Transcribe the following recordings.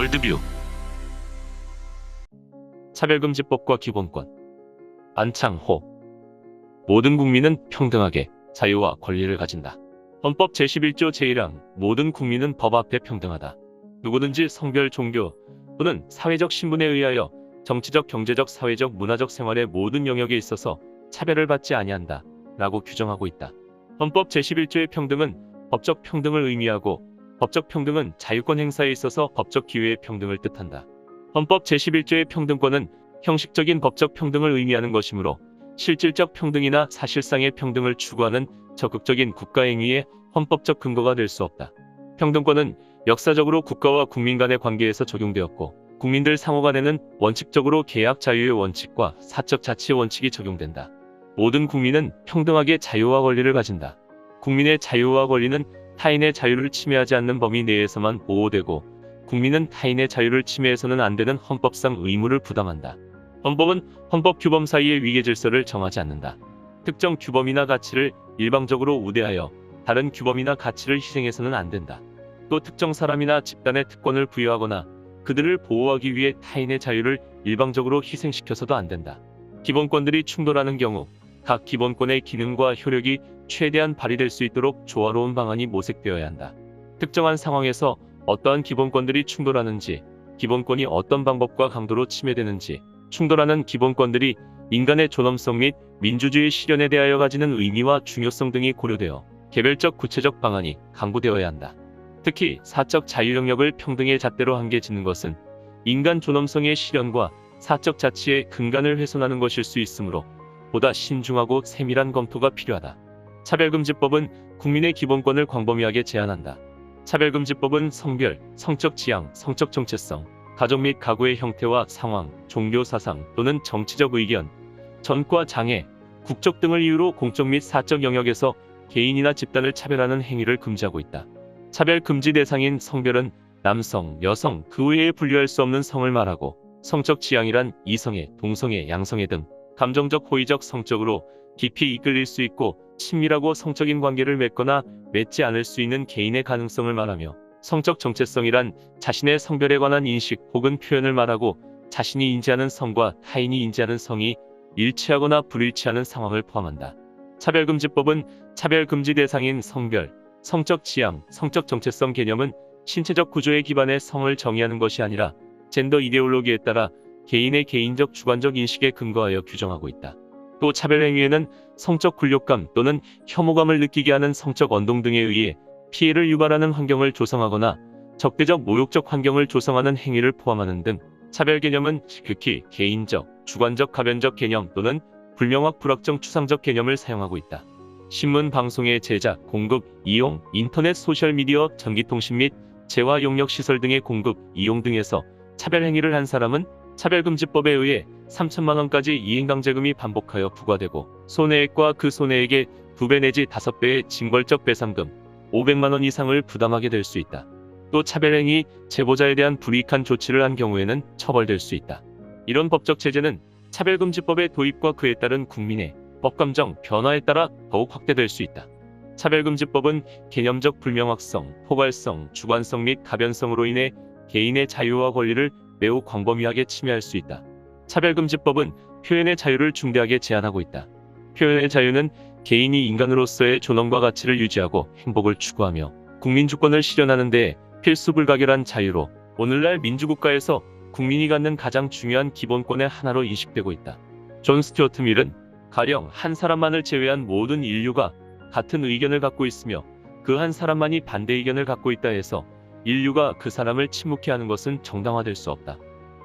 월드뷰 차별금지법과 기본권 안창호 모든 국민은 평등하게 자유와 권리를 가진다. 헌법 제11조 제1항 모든 국민은 법 앞에 평등하다. 누구든지 성별, 종교 또는 사회적 신분에 의하여 정치적, 경제적, 사회적, 문화적 생활의 모든 영역에 있어서 차별을 받지 아니한다. 라고 규정하고 있다. 헌법 제11조의 평등은 법적 평등을 의미하고 법적 평등은 자유권 행사에 있어서 법적 기회의 평등을 뜻한다. 헌법 제11조의 평등권은 형식적인 법적 평등을 의미하는 것이므로 실질적 평등이나 사실상의 평등을 추구하는 적극적인 국가행위의 헌법적 근거가 될 수 없다. 평등권은 역사적으로 국가와 국민 간의 관계에서 적용되었고 국민들 상호 간에는 원칙적으로 계약 자유의 원칙과 사적 자치의 원칙이 적용된다. 모든 국민은 평등하게 자유와 권리를 가진다. 국민의 자유와 권리는 타인의 자유를 침해하지 않는 범위 내에서만 보호되고 국민은 타인의 자유를 침해해서는 안 되는 헌법상 의무를 부담한다. 헌법은 헌법 규범 사이의 위계 질서를 정하지 않는다. 특정 규범이나 가치를 일방적으로 우대하여 다른 규범이나 가치를 희생해서는 안 된다. 또 특정 사람이나 집단의 특권을 부여하거나 그들을 보호하기 위해 타인의 자유를 일방적으로 희생시켜서도 안 된다. 기본권들이 충돌하는 경우 각 기본권의 기능과 효력이 최대한 발휘될 수 있도록 조화로운 방안이 모색되어야 한다. 특정한 상황에서 어떠한 기본권들이 충돌하는지, 기본권이 어떤 방법과 강도로 침해되는지, 충돌하는 기본권들이 인간의 존엄성 및 민주주의 실현에 대하여 가지는 의미와 중요성 등이 고려되어 개별적 구체적 방안이 강구되어야 한다. 특히 사적 자유 영역을 평등의 잣대로 한계 짓는 것은 인간 존엄성의 실현과 사적 자치의 근간을 훼손하는 것일 수 있으므로 보다 신중하고 세밀한 검토가 필요하다. 차별금지법은 국민의 기본권을 광범위하게 제한한다. 차별금지법은 성별, 성적 지향, 성적 정체성, 가족 및 가구의 형태와 상황, 종교 사상 또는 정치적 의견, 전과 장애, 국적 등을 이유로 공적 및 사적 영역에서 개인이나 집단을 차별하는 행위를 금지하고 있다. 차별 금지 대상인 성별은 남성, 여성, 그 외에 분류할 수 없는 성을 말하고 성적 지향이란 이성애, 동성애, 양성애 등 감정적 호의적 성적으로 깊이 이끌릴 수 있고 친밀하고 성적인 관계를 맺거나 맺지 않을 수 있는 개인의 가능성을 말하며 성적 정체성이란 자신의 성별에 관한 인식 혹은 표현을 말하고 자신이 인지하는 성과 타인이 인지하는 성이 일치하거나 불일치하는 상황을 포함한다. 차별금지법은 차별금지 대상인 성별, 성적 지향, 성적 정체성 개념은 신체적 구조에 기반해 성을 정의하는 것이 아니라 젠더 이데올로기에 따라 개인의 개인적 주관적 인식에 근거하여 규정하고 있다. 또 차별행위에는 성적 굴욕감 또는 혐오감을 느끼게 하는 성적 언동 등에 의해 피해를 유발하는 환경을 조성하거나 적대적 모욕적 환경을 조성하는 행위를 포함하는 등 차별 개념은 극히 개인적, 주관적 가변적 개념 또는 불명확 불확정 추상적 개념을 사용하고 있다. 신문 방송의 제작, 공급, 이용, 인터넷 소셜미디어, 전기통신 및 재화 용역 시설 등의 공급, 이용 등에서 차별 행위를 한 사람은 차별금지법에 의해 3천만 원까지 이행강제금이 반복하여 부과되고 손해액과 그 손해액의 2배 내지 5배의 징벌적 배상금 500만 원 이상을 부담하게 될 수 있다. 또 차별행위 제보자에 대한 불이익한 조치를 한 경우에는 처벌될 수 있다. 이런 법적 체제는 차별금지법의 도입과 그에 따른 국민의 법감정 변화에 따라 더욱 확대될 수 있다. 차별금지법은 개념적 불명확성, 포괄성, 주관성 및 가변성으로 인해 개인의 자유와 권리를 매우 광범위하게 침해할 수 있다. 차별금지법은 표현의 자유를 중대하게 제한하고 있다. 표현의 자유는 개인이 인간으로서의 존엄과 가치를 유지하고 행복을 추구하며 국민 주권을 실현하는 데 필수 불가결한 자유로 오늘날 민주국가에서 국민이 갖는 가장 중요한 기본권의 하나로 인식되고 있다. 존 스튜어트 밀은 가령 한 사람만을 제외한 모든 인류가 같은 의견을 갖고 있으며 그 한 사람만이 반대 의견을 갖고 있다 해서 인류가 그 사람을 침묵해 하는 것은 정당화될 수 없다.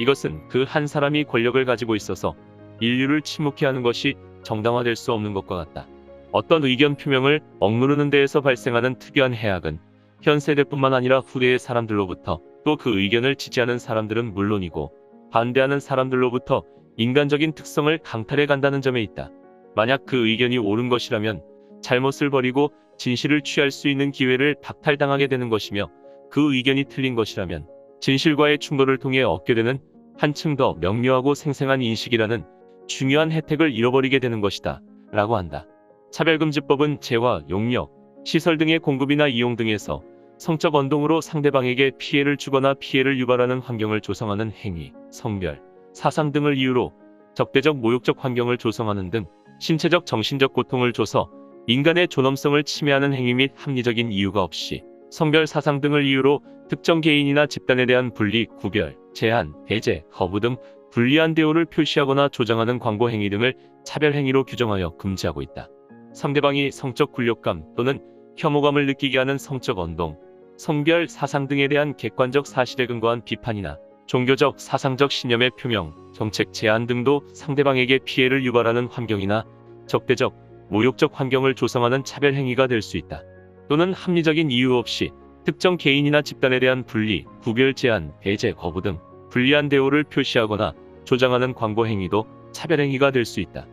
이것은 그 한 사람이 권력을 가지고 있어서 인류를 침묵해 하는 것이 정당화될 수 없는 것과 같다. 어떤 의견 표명을 억누르는 데에서 발생하는 특이한 해악은 현 세대뿐만 아니라 후대의 사람들로부터 또 그 의견을 지지하는 사람들은 물론이고 반대하는 사람들로부터 인간적인 특성을 강탈해 간다는 점에 있다. 만약 그 의견이 옳은 것이라면 잘못을 버리고 진실을 취할 수 있는 기회를 박탈당하게 되는 것이며 그 의견이 틀린 것이라면 진실과의 충돌을 통해 얻게 되는 한층 더 명료하고 생생한 인식이라는 중요한 혜택을 잃어버리게 되는 것이다. 라고 한다. 차별금지법은 재화, 용역, 시설 등의 공급이나 이용 등에서 성적 언동으로 상대방에게 피해를 주거나 피해를 유발하는 환경을 조성하는 행위, 성별, 사상 등을 이유로 적대적 모욕적 환경을 조성하는 등 신체적 정신적 고통을 줘서 인간의 존엄성을 침해하는 행위 및 합리적인 이유가 없이 성별 사상 등을 이유로 특정 개인이나 집단에 대한 분리, 구별, 제한, 배제, 거부 등 불리한 대우를 표시하거나 조장하는 광고 행위 등을 차별 행위로 규정하여 금지하고 있다. 상대방이 성적 굴욕감 또는 혐오감을 느끼게 하는 성적 언동, 성별, 사상 등에 대한 객관적 사실에 근거한 비판이나 종교적, 사상적 신념의 표명, 정책 제안 등도 상대방에게 피해를 유발하는 환경이나 적대적, 모욕적 환경을 조성하는 차별 행위가 될 수 있다. 또는 합리적인 이유 없이 특정 개인이나 집단에 대한 분리, 구별 제한, 배제, 거부 등 불리한 대우를 표시하거나 조장하는 광고 행위도 차별 행위가 될 수 있다.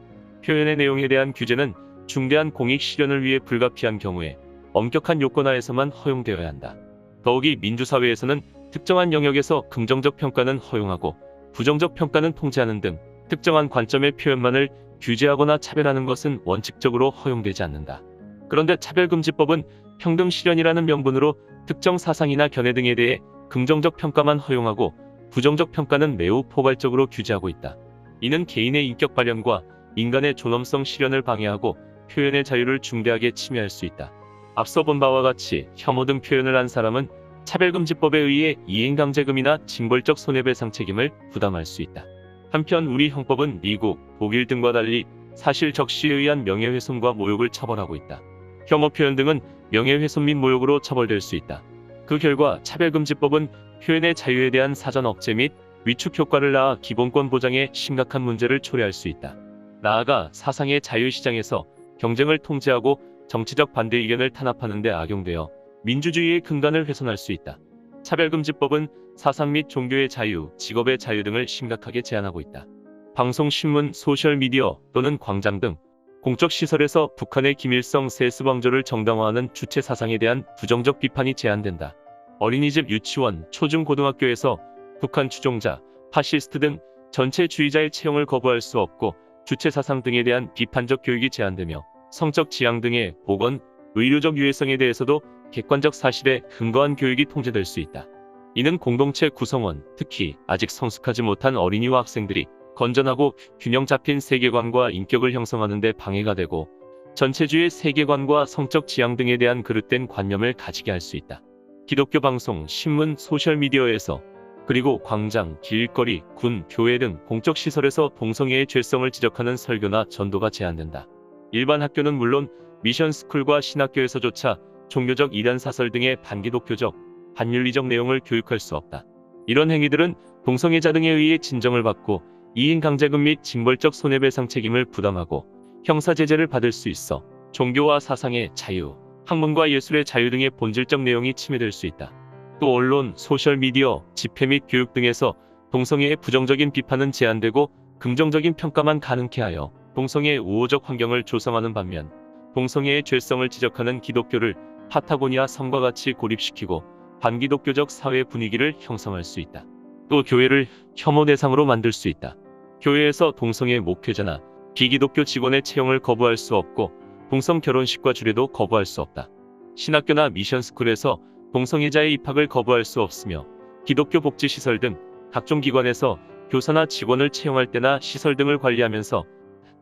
표현의 내용에 대한 규제는 중대한 공익 실현을 위해 불가피한 경우에 엄격한 요건 하에서만 허용되어야 한다. 더욱이 민주사회에서는 특정한 영역에서 긍정적 평가는 허용하고 부정적 평가는 통제하는 등 특정한 관점의 표현만을 규제하거나 차별하는 것은 원칙적으로 허용되지 않는다. 그런데 차별금지법은 평등 실현이라는 명분으로 특정 사상이나 견해 등에 대해 긍정적 평가만 허용하고 부정적 평가는 매우 포괄적으로 규제하고 있다. 이는 개인의 인격 발현과 인간의 존엄성 실현을 방해하고 표현의 자유를 중대하게 침해할 수 있다. 앞서 본 바와 같이 혐오 등 표현을 한 사람은 차별금지법에 의해 이행강제금이나 징벌적 손해배상 책임을 부담할 수 있다. 한편 우리 형법은 미국, 독일 등과 달리 사실 적시에 의한 명예훼손과 모욕을 처벌하고 있다. 혐오 표현 등은 명예훼손 및 모욕으로 처벌될 수 있다. 그 결과 차별금지법은 표현의 자유에 대한 사전 억제 및 위축 효과를 낳아 기본권 보장에 심각한 문제를 초래할 수 있다. 나아가 사상의 자유시장에서 경쟁을 통제하고 정치적 반대 의견을 탄압하는 데 악용되어 민주주의의 근간을 훼손할 수 있다. 차별금지법은 사상 및 종교의 자유, 직업의 자유 등을 심각하게 제한하고 있다. 방송, 신문, 소셜미디어 또는 광장 등 공적 시설에서 북한의 김일성 세습왕조를 정당화하는 주체 사상에 대한 부정적 비판이 제한된다. 어린이집, 유치원, 초중고등학교에서 북한 추종자, 파시스트 등 전체주의자의 채용을 거부할 수 없고 주체 사상 등에 대한 비판적 교육이 제한되며 성적 지향 등의 보건, 의료적 유해성에 대해서도 객관적 사실에 근거한 교육이 통제될 수 있다. 이는 공동체 구성원, 특히 아직 성숙하지 못한 어린이와 학생들이 건전하고 균형 잡힌 세계관과 인격을 형성하는 데 방해가 되고 전체주의 세계관과 성적 지향 등에 대한 그릇된 관념을 가지게 할 수 있다. 기독교 방송, 신문, 소셜미디어에서 그리고 광장, 길거리, 군, 교회 등 공적 시설에서 동성애의 죄성을 지적하는 설교나 전도가 제한된다. 일반 학교는 물론 미션 스쿨과 신학교에서조차 종교적 이단 사설 등의 반기독교적, 반윤리적 내용을 교육할 수 없다. 이런 행위들은 동성애자 등에 의해 진정을 받고 이인 강제금 및 징벌적 손해배상 책임을 부담하고 형사제재를 받을 수 있어 종교와 사상의 자유, 학문과 예술의 자유 등의 본질적 내용이 침해될 수 있다. 또 언론, 소셜미디어, 집회 및 교육 등에서 동성애의 부정적인 비판은 제한되고 긍정적인 평가만 가능케 하여 동성애의 우호적 환경을 조성하는 반면 동성애의 죄성을 지적하는 기독교를 파타고니아 성과 같이 고립시키고 반기독교적 사회 분위기를 형성할 수 있다. 또 교회를 혐오 대상으로 만들 수 있다. 교회에서 동성애 목회자나 비기독교 직원의 채용을 거부할 수 없고 동성 결혼식과 주례도 거부할 수 없다. 신학교나 미션스쿨에서 동성애자의 입학을 거부할 수 없으며 기독교 복지시설 등 각종 기관에서 교사나 직원을 채용할 때나 시설 등을 관리하면서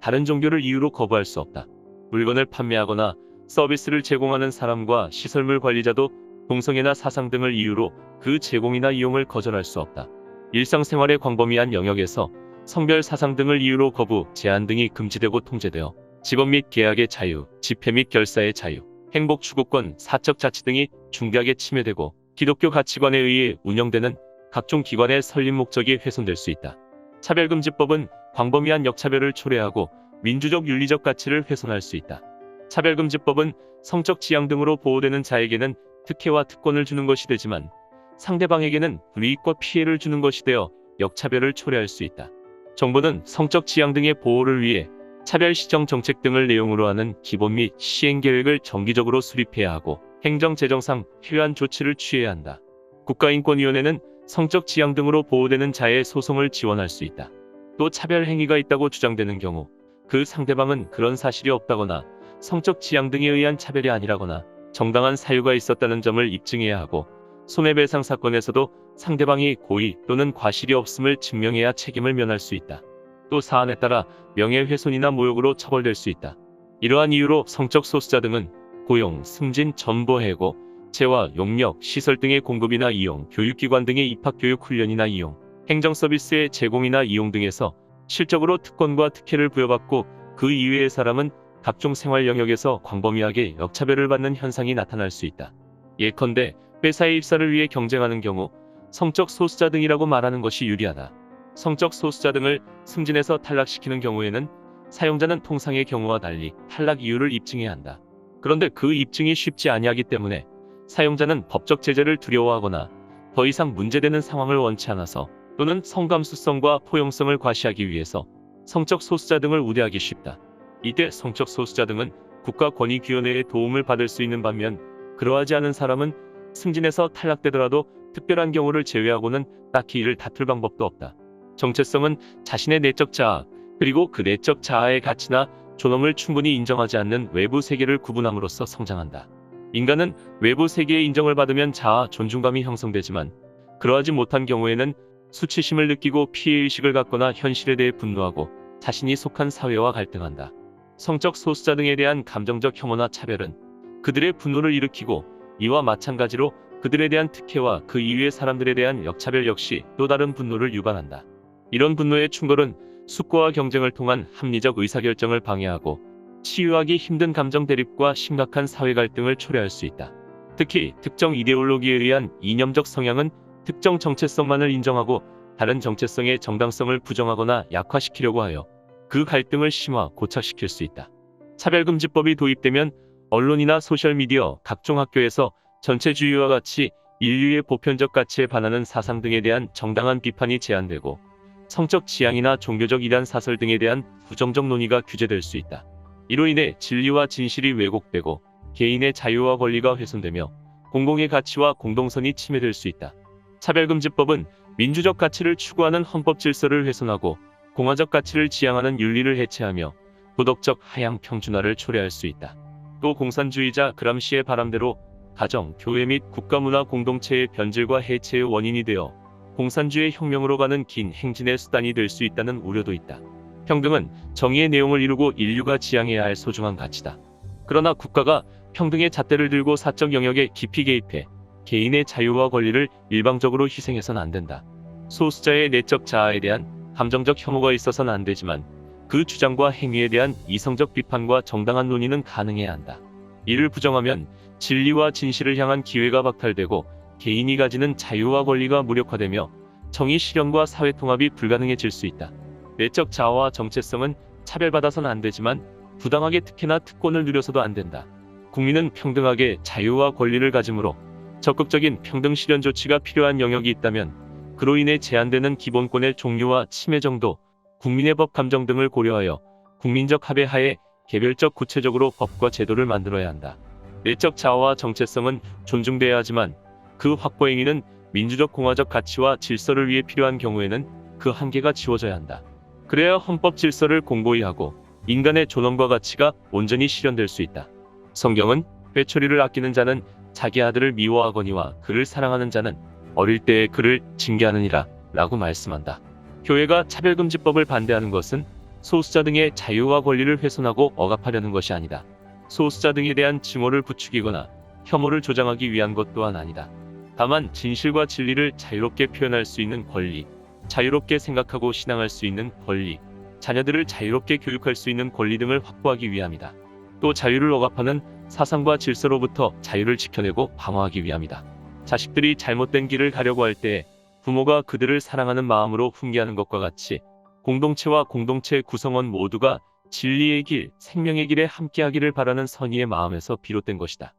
다른 종교를 이유로 거부할 수 없다. 물건을 판매하거나 서비스를 제공하는 사람과 시설물 관리자도 동성애나 사상 등을 이유로 그 제공이나 이용을 거절할 수 없다. 일상생활의 광범위한 영역에서 성별 사상 등을 이유로 거부, 제한 등이 금지되고 통제되어 직업 및 계약의 자유, 집회 및 결사의 자유, 행복 추구권, 사적 자치 등이 중대하게 침해되고 기독교 가치관에 의해 운영되는 각종 기관의 설립 목적이 훼손될 수 있다. 차별금지법은 광범위한 역차별을 초래하고 민주적 윤리적 가치를 훼손할 수 있다. 차별금지법은 성적 지향 등으로 보호되는 자에게는 특혜와 특권을 주는 것이 되지만 상대방에게는 불이익과 피해를 주는 것이 되어 역차별을 초래할 수 있다. 정부는 성적 지향 등의 보호를 위해 차별 시정 정책 등을 내용으로 하는 기본 및 시행 계획을 정기적으로 수립해야 하고 행정 재정상 필요한 조치를 취해야 한다. 국가인권위원회는 성적 지향 등으로 보호되는 자의 소송을 지원할 수 있다. 또 차별 행위가 있다고 주장되는 경우 그 상대방은 그런 사실이 없다거나 성적 지향 등에 의한 차별이 아니라거나 정당한 사유가 있었다는 점을 입증해야 하고 손해배상 사건에서도 상대방이 고의 또는 과실이 없음을 증명해야 책임을 면할 수 있다. 또 사안에 따라 명예훼손이나 모욕으로 처벌될 수 있다. 이러한 이유로 성적 소수자 등은 고용, 승진, 전보 해고, 재화, 용역, 시설 등의 공급이나 이용, 교육기관 등의 입학교육 훈련이나 이용, 행정서비스의 제공이나 이용 등에서 실적으로 특권과 특혜를 부여받고 그 이외의 사람은 각종 생활 영역에서 광범위하게 역차별을 받는 현상이 나타날 수 있다. 예컨대 회사의 입사를 위해 경쟁하는 경우 성적 소수자 등이라고 말하는 것이 유리하다. 성적 소수자 등을 승진해서 탈락시키는 경우에는 사용자는 통상의 경우와 달리 탈락 이유를 입증해야 한다. 그런데 그 입증이 쉽지 아니하기 때문에 사용자는 법적 제재를 두려워하거나 더 이상 문제되는 상황을 원치 않아서 또는 성감수성과 포용성을 과시하기 위해서 성적 소수자 등을 우대하기 쉽다. 이때 성적 소수자 등은 국가권익위원회의 도움을 받을 수 있는 반면 그러하지 않은 사람은 승진해서 탈락되더라도 특별한 경우를 제외하고는 딱히 이를 다툴 방법도 없다. 정체성은 자신의 내적 자아 그리고 그 내적 자아의 가치나 존엄을 충분히 인정하지 않는 외부 세계를 구분함으로써 성장한다. 인간은 외부 세계의 인정을 받으면 자아 존중감이 형성되지만 그러하지 못한 경우에는 수치심을 느끼고 피해의식을 갖거나 현실에 대해 분노하고 자신이 속한 사회와 갈등한다. 성적 소수자 등에 대한 감정적 혐오나 차별은 그들의 분노를 일으키고 이와 마찬가지로 그들에 대한 특혜와 그 이외의 사람들에 대한 역차별 역시 또 다른 분노를 유발한다. 이런 분노의 충돌은 숙고와 경쟁을 통한 합리적 의사결정을 방해하고 치유하기 힘든 감정 대립과 심각한 사회 갈등을 초래할 수 있다. 특히 특정 이데올로기에 의한 이념적 성향은 특정 정체성만을 인정하고 다른 정체성의 정당성을 부정하거나 약화시키려고 하여 그 갈등을 심화, 고착시킬 수 있다. 차별금지법이 도입되면 언론이나 소셜미디어, 각종 학교에서 전체주의와 같이 인류의 보편적 가치에 반하는 사상 등에 대한 정당한 비판이 제한되고 성적 지향이나 종교적 이단 사설 등에 대한 부정적 논의가 규제될 수 있다. 이로 인해 진리와 진실이 왜곡되고 개인의 자유와 권리가 훼손되며 공공의 가치와 공동선이 침해될 수 있다. 차별금지법은 민주적 가치를 추구하는 헌법 질서를 훼손하고 공화적 가치를 지향하는 윤리를 해체하며 도덕적 하향 평준화를 초래할 수 있다. 또 공산주의자 그람시의 바람대로 가정, 교회 및 국가문화 공동체의 변질과 해체의 원인이 되어 공산주의 혁명으로 가는 긴 행진의 수단이 될 수 있다는 우려도 있다. 평등은 정의의 내용을 이루고 인류가 지향해야 할 소중한 가치다. 그러나 국가가 평등의 잣대를 들고 사적 영역에 깊이 개입해 개인의 자유와 권리를 일방적으로 희생해서는 안 된다. 소수자의 내적 자아에 대한 감정적 혐오가 있어서는 안 되지만 그 주장과 행위에 대한 이성적 비판과 정당한 논의는 가능해야 한다. 이를 부정하면 진리와 진실을 향한 기회가 박탈되고 개인이 가지는 자유와 권리가 무력화되며 정의 실현과 사회 통합이 불가능해질 수 있다. 내적 자아와 정체성은 차별받아서는 안 되지만 부당하게 특혜나 특권을 누려서도 안 된다. 국민은 평등하게 자유와 권리를 가지므로 적극적인 평등 실현 조치가 필요한 영역이 있다면 그로 인해 제한되는 기본권의 종류와 침해 정도, 국민의 법 감정 등을 고려하여 국민적 합의 하에 개별적 구체적으로 법과 제도를 만들어야 한다. 내적 자아와 정체성은 존중돼야 하지만 그 확보 행위는 민주적 공화적 가치와 질서를 위해 필요한 경우에는 그 한계가 지워져야 한다. 그래야 헌법 질서를 공고히 하고 인간의 존엄과 가치가 온전히 실현될 수 있다. 성경은 회초리를 아끼는 자는 자기 아들을 미워하거니와 그를 사랑하는 자는 어릴 때에 그를 징계하느니라 라고 말씀한다. 교회가 차별금지법을 반대하는 것은 소수자 등의 자유와 권리를 훼손하고 억압하려는 것이 아니다. 소수자 등에 대한 증오를 부추기거나 혐오를 조장하기 위한 것 또한 아니다. 다만 진실과 진리를 자유롭게 표현할 수 있는 권리, 자유롭게 생각하고 신앙할 수 있는 권리, 자녀들을 자유롭게 교육할 수 있는 권리 등을 확보하기 위함이다. 또 자유를 억압하는 사상과 질서로부터 자유를 지켜내고 방어하기 위함이다. 자식들이 잘못된 길을 가려고 할 때 부모가 그들을 사랑하는 마음으로 훈계하는 것과 같이 공동체와 공동체 구성원 모두가 진리의 길, 생명의 길에 함께하기를 바라는 선의의 마음에서 비롯된 것이다.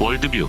월드뷰